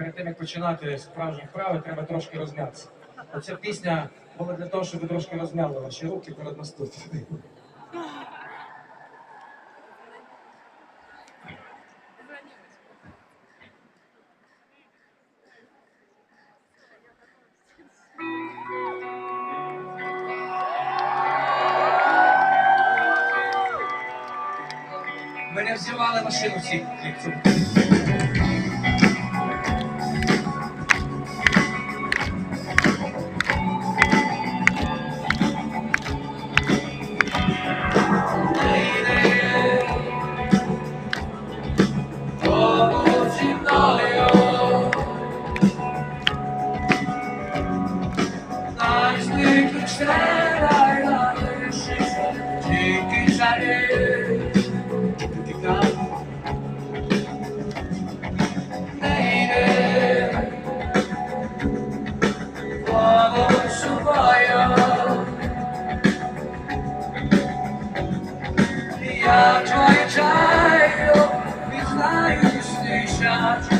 перед тим як починати справжні вправи, треба трошки розм'ятися. Оця пісня була для того, щоб ви трошки розм'яли ваші руки перед наступним. Ми не взірвали машину всіх. Düşler ayrılmışız Ne güzel Dikkat Neydi Kavuşu bayağı Ya çay çay yok Biz de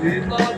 Good luck.